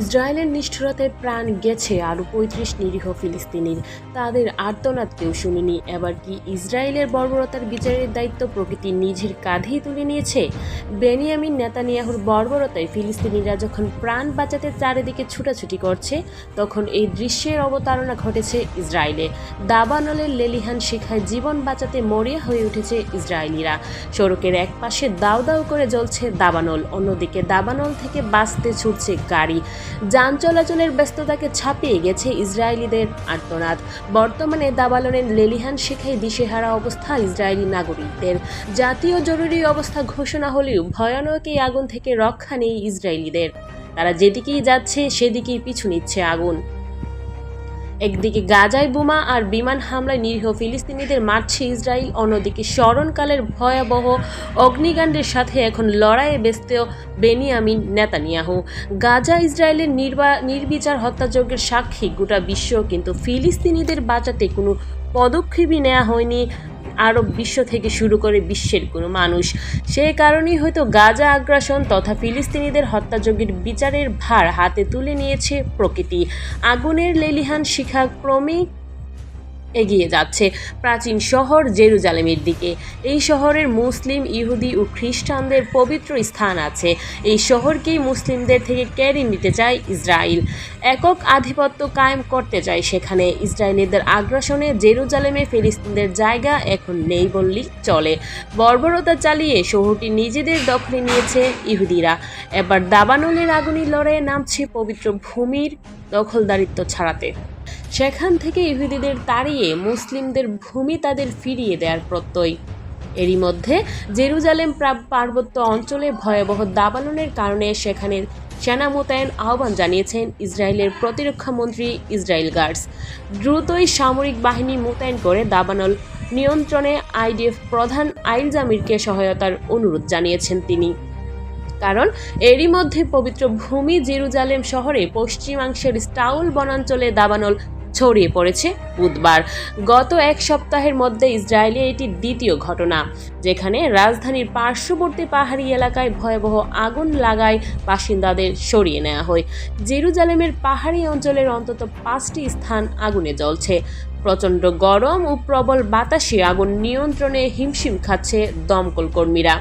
ইসরায়েলের নিষ্ঠুরতায় প্রাণ গেছে আরও পঁয়ত্রিশ নিরীহ ফিলিস্তিনির। তাদের আর্তনাদ কেউ শুনেনি। এবার কি ইসরায়েলের বর্বরতার বিচারের দায়িত্ব প্রকৃতি নিজের কাঁধেই তুলে নিয়েছে? বেনিয়ামিন নেতানিয়াহুর বর্বরতায় ফিলিস্তিনিরা যখন প্রাণ বাঁচাতে চারিদিকে ছুটাছুটি করছে, তখন এই দৃশ্যের অবতারণা ঘটেছে ইসরায়েলে। দাবানলের লেলিহান শিখায় জীবন বাঁচাতে মরিয়া হয়ে উঠেছে ইসরায়েলিরা। সড়কের এক পাশে দাউ দাউ করে জ্বলছে দাবানল। অন্যদিকে দাবানল থেকে বাঁচতে ছুটছে গাড়ি। যান চলাচলের ব্যস্ততাকে ছাপিয়ে গেছে ইসরায়েলিদের আর্তনাদ। বর্তমানে দাবালনের লেলিহান শেখাই দিশেহারা অবস্থা ইসরায়েলি নাগরিকদের। জাতীয় জরুরি অবস্থা ঘোষণা হলেও ভয়ানক এই আগুন থেকে রক্ষা নেই ইসরায়েলিদের। তারা যেদিকেই যাচ্ছে, সেদিকেই পিছু নিচ্ছে আগুন। একদিকে গাজায় বোমা আর বিমান হামলায় নিরীহ ফিলিস্তিনিদের মারছে ইসরায়েল, অন্যদিকে স্মরণকালের ভয়াবহ অগ্নিকাণ্ডের সাথে এখন লড়াইয়ে ব্যস্ত বেনিয়ামিন নেতানিয়াহু। গাজা ইসরায়েলের নির্বা, নির্বিচার হত্যাযজ্ঞের সাক্ষী গোটা বিশ্ব, কিন্তু ফিলিস্তিনিদের বাঁচাতে কোনো পদক্ষেপই নেওয়া হয়নি। আরব বিশ্ব থেকে শুরু করে বিশ্বের কোনো মানুষ। সে কারণেই হয়তো গাজা আগ্রাসন তথা ফিলিস্তিনিদের হত্যাযজ্ঞের বিচারের ভার হাতে তুলে নিয়েছে প্রকৃতি। আগুনের লেলিহান শিখা ক্রমেই এগিয়ে যাচ্ছে। প্রাচীন শহর জেরুজালেমের দিকে। এই শহরের মুসলিম, ইহুদি ও খ্রিস্টানদের পবিত্র স্থান আছে। এই শহরকেই মুসলিমদের থেকে কেড়ে নিতে চায় ইসরায়েল একক আধিপত্য কায়েম করতে চায় সেখানে। ইসরায়েলিদের আগ্রাসনে জেরুজালেমে ফিলিস্তিনদের জায়গা এখন নেই বললেই চলে। বর্বরতা চালিয়ে শহরটি নিজেদের দখলে নিয়েছে ইহুদিরা। এবার দাবানলের আগুনি লড়াইয়ে নামছে পবিত্র ভূমির দখলদারিত্ব ছাড়াতে। সেখান থেকে ইহুদিদের তাড়িয়ে মুসলিমদের ভূমি তাদের ফিরিয়ে দেওয়ার প্রত্যয়। এরই মধ্যে জেরুজালেম প্রা- পার্বত্য অঞ্চলে ভয়াবহ দাবানলের কারণে সেখানে সেনা মোতায়েন আহ্বান জানিয়েছেন ইসরায়েলের প্রতিরক্ষা মন্ত্রী ইসরায়েল গার্ডস। দ্রুতই সামরিক বাহিনী মোতায়েন করে দাবানল নিয়ন্ত্রণে আইডিএফ প্রধান আইল জামিরকে সহায়তার অনুরোধ জানিয়েছেন তিনি। কারণ এরই মধ্যে পবিত্র ভূমি জেরুজালেম শহরে পশ্চিমাংশের স্টাউল বনাঞ্চলে দাবানল ছড়িয়ে পড়েছে বুধবার। গত এক সপ্তাহের মধ্যে ইসরায়েলে এটি দ্বিতীয় ঘটনা, যেখানে রাজধানীর পার্শ্ববর্তী পাহাড়ি এলাকায় ভয়াবহ আগুন লাগায় বাসিন্দাদের সরিয়ে নেওয়া হয়। জেরুজালেমের পাহাড়ি অঞ্চলের অন্তত পাঁচটি স্থান আগুনে জ্বলছে। প্রচণ্ড গরম ও প্রবল বাতাসে আগুন নিয়ন্ত্রণে হিমশিম খাচ্ছে দমকল কর্মীরা।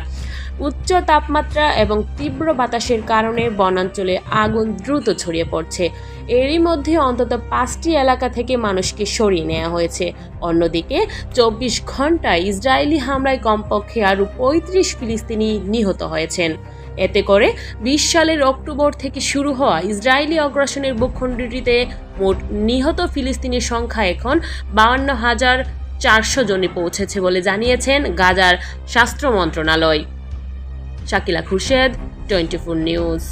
উচ্চ তাপমাত্রা এবং তীব্র বাতাসের কারণে বনাঞ্চলে আগুন দ্রুত ছড়িয়ে পড়ছে। এরই মধ্যে অন্তত পাঁচটি এলাকা থেকে মানুষকে সরিয়ে নেওয়া হয়েছে। অন্যদিকে, চব্বিশ ঘন্টায় ইসরায়েলি হামলায় কমপক্ষে আরও পঁয়ত্রিশ ফিলিস্তিনি নিহত হয়েছেন। এতে করে বিশ সালের অক্টোবর থেকে শুরু হওয়া ইসরায়েলি অগ্রাসনের ভূখণ্ডটিতে মোট নিহত ফিলিস্তিনির সংখ্যা এখন বাউন্ন হাজার চারশো জনে পৌঁছেছে বলে জানিয়েছেন গাজার স্বাস্থ্য মন্ত্রণালয়। Shakila Khurshed twenty four news.